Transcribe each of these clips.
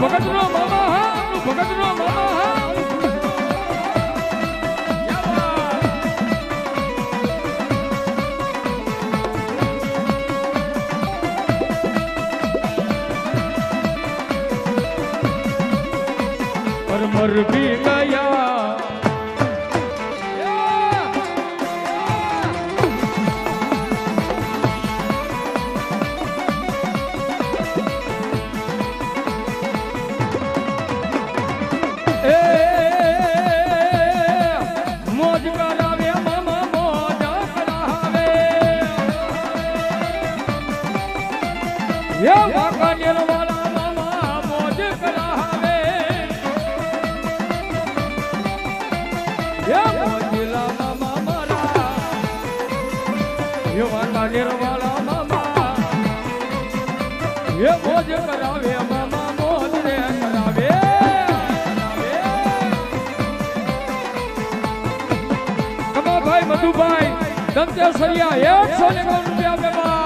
ભગતનો મામા હા મામા હા મર વાળા મામા એ મોજ કરાવે, મામા મોજ રે કરાવે. કમાભાઈ, મધુભાઈ દંતેશ્વરિયા એકસો ને રૂપિયા બેબા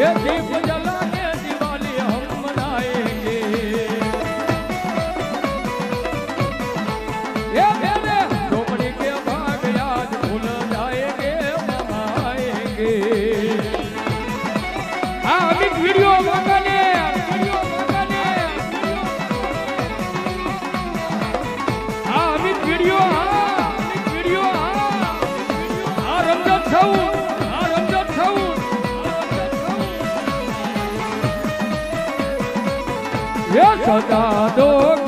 ये दीप जला के दिवाली हम मनाएंगे ये मेरे झोपड़ी के भाग याद भूल जाएंगे मामा आएंगे हाँ अमित वीडियो मंगाने वीडियो એ છતાં દોડ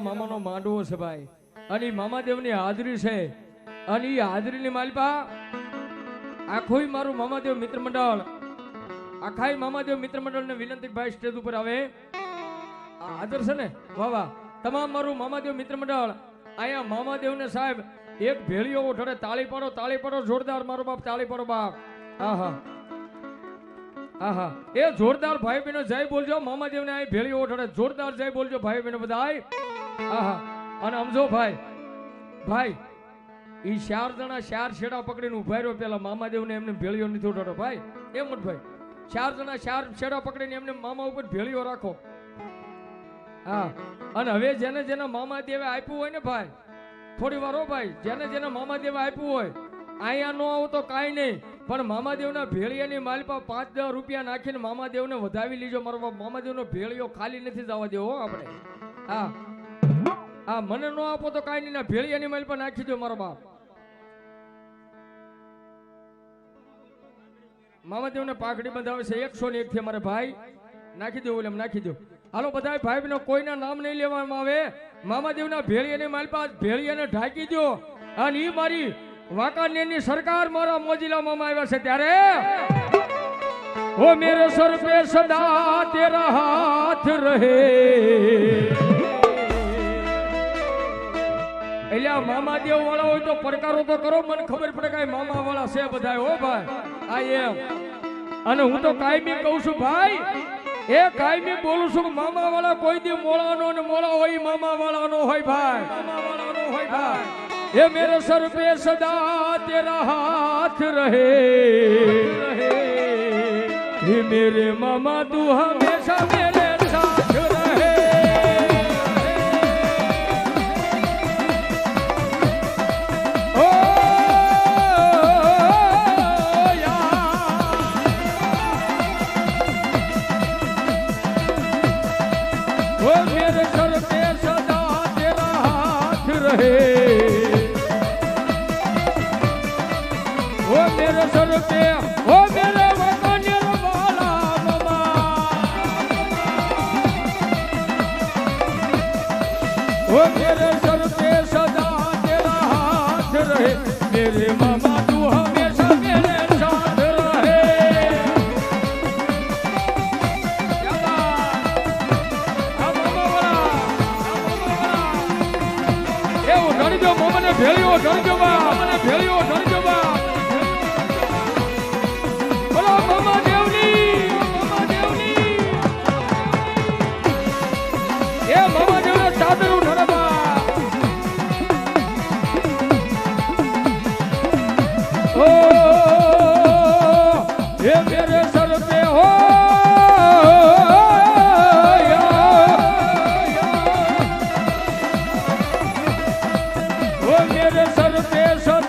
મામાનો માંડવો છે ભાઈ. અને મામાદેવની હાજરી છે. અને એ હાજરીની માલપા આખોય મારું મામાદેવ મિત્ર મંડળ આખાય મામાદેવ મિત્ર મંડળને વિનંતી ભાઈ સ્ટેજ ઉપર આવે. હાજર છે ને? વાહ વાહ. તમામ મારું મામાદેવ મિત્ર મંડળ અહીંયા મામાદેવને સાહેબ, એક ભેળીઓ ઉઠડે, તાળી પાડો તાળી પાડો, જોરદાર, મારો બાપ, તાળી પાડો, બાપ. આહા. આહા. એ જોરદાર ભાઈ બહેનો જય બોલજો, મામાદેવને અહીં ભેળીઓ ઉઠડે, જોરદાર જય બોલજો ભાઈ બહેનો બધા આહા. અને સમજો ભાઈ ભાઈ ઈ ચાર જણા ચાર છેડા પકડીને ઊભા રહ્યો. પેલા મામાદેવને એમને ભેળીઓ નથી ઉઠાડો ભાઈ એમ જ ભાઈ ચાર જણા ચાર છેડા પકડીને એમને મામા ઉપર ભેળીઓ રાખો. હા, અને હવે જેને જેને મામા દેવે આપ્યું હોય ને ભાઈ, થોડી વાર ભાઈ, જેને જેને મામા દેવે આપ્યું હોય, અહીંયા નો આવો તો કાંઈ નહીં, પણ મામાદેવના ભેળિયાની માલપા પાંચ દસ રૂપિયા નાખીને મામાદેવને વધાવી લીજો. મારો મામાદેવનો ભેળિયો ખાલી નથી જવા દેવો આપણે. હા હા, મને ન આપો તો કાંઈ નહીં ભેળિયાની માલ પર નાખી દો મારો બાપ. મામાદેવને પાઘડી બંધાવે છે, એકસો ને એકથી અમારે ભાઈ. નાખી દો એમ નાખી દો. હાલો બધા ભાઈ નો કોઈના નામ નહીં લેવામાં આવે. મામાદેવના ભેળીયાને માલપા ભેળીયાને ઢાંકી દો. અને એ મારી વાંકાનેરની સરકાર મારા મોજીલા મામા આવ્યા છે ત્યારે. ઓ મેરે સર પે સદા તેરા હાથ રહે. એટલે મામા વાળા હોય તો પડકારો તો કરો, મને ખબર પડે કઈ મામા વાળા છે બધા ઓ ભાઈ. આ એમ અને હું તો કાયમી કહું છું, ભાઈ, એ કાયમી બોલું છું મામા વાળા કોઈ દી મોળાનો ને મોળા હોય મામા વાળાનો હોય, ભાઈ. મામા વાળાનો હોય ભાઈ એ મેરે સર પે સદા તેરા હાથ રહે. હે મેરે મામા તું હંમેશા મેરે ओ मेरे सर पे ओ मेरे वतन वाला मामा ओ मेरे सर पे सदा तेरा हाथ रहे मेरे मामा तू हमेशा मेरे साथ रहे क्या बात? આ મામા વાળા, આ મામા વાળા. એવું ધણજો મોમને ભેળ્યો ધણજો બા મને ભેળ્યો ધણજો Oye, de sorpresa